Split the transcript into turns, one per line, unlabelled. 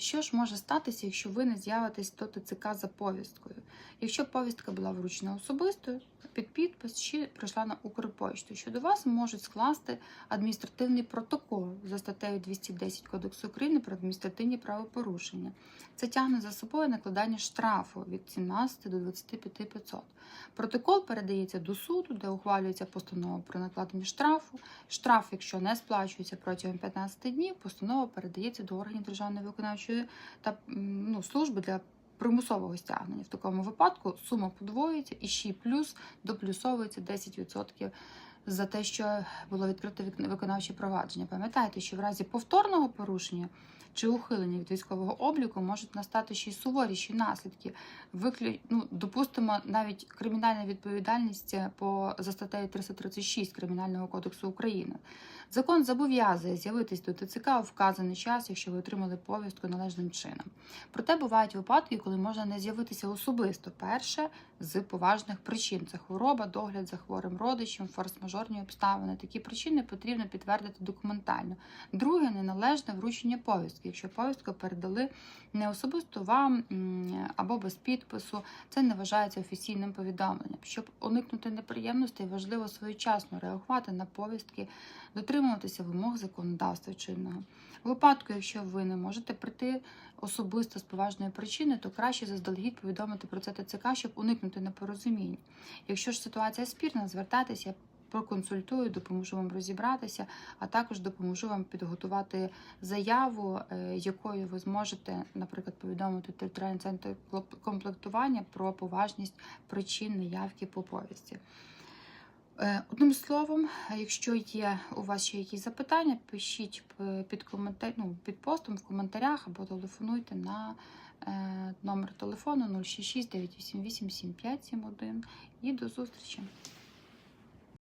Що ж може статися, якщо ви не з'явитесь до ТЦК за повісткою? Якщо повістка була вручена особисто, під підпис чи прийшла на Укрпошту, щодо вас можуть скласти адміністративний протокол за статтею 210 Кодексу України про адміністративні правопорушення. Це тягне за собою накладання штрафу від 17 до 25 500. Протокол передається до суду, де ухвалюється постанова про накладення штрафу. Штраф, якщо не сплачується протягом 15 днів, постанова передається до органів державної виконавчої та ну, служби для примусового стягнення. В такому випадку сума подвоюється і ще плюс доплюсовується 10% за те, що було відкрите вик- виконавче провадження. Пам'ятайте, що в разі повторного порушення чи ухилення від військового обліку можуть настати ще й суворіші наслідки. Виклю... Ну, допустимо, навіть кримінальна відповідальність по за статтею 336 Кримінального кодексу України. Закон зобов'язує з'явитись до ТЦК у вказаний час, якщо ви отримали повістку належним чином. Проте бувають випадки, коли можна не з'явитися особисто. Перше з поважних причин це хвороба, догляд за хворим родичем, форс-мажорні обставини. Такі причини потрібно підтвердити документально. Друге неналежне вручення повістки. Якщо повістку передали не особисто вам або без підпису, це не вважається офіційним повідомленням. Щоб уникнути неприємностей, важливо своєчасно реагувати на повістки, дотримуватися вимог законодавства чинного. У випадку, якщо ви не можете прийти особисто з поважної причини, то краще заздалегідь повідомити про це ТЦК, щоб уникнути непорозумінь. Якщо ж ситуація спірна, звертайтеся. Проконсультую, допоможу вам розібратися, а також допоможу вам підготувати заяву, е, якою ви зможете, наприклад, повідомити територіальний центр комплектування про поважність причин неявки по повісті. Е, Одним словом, якщо є у вас ще якісь запитання, пишіть під коментар... ну, під постом в коментарях або телефонуйте на е, номер телефону 066 988 7571 і до зустрічі!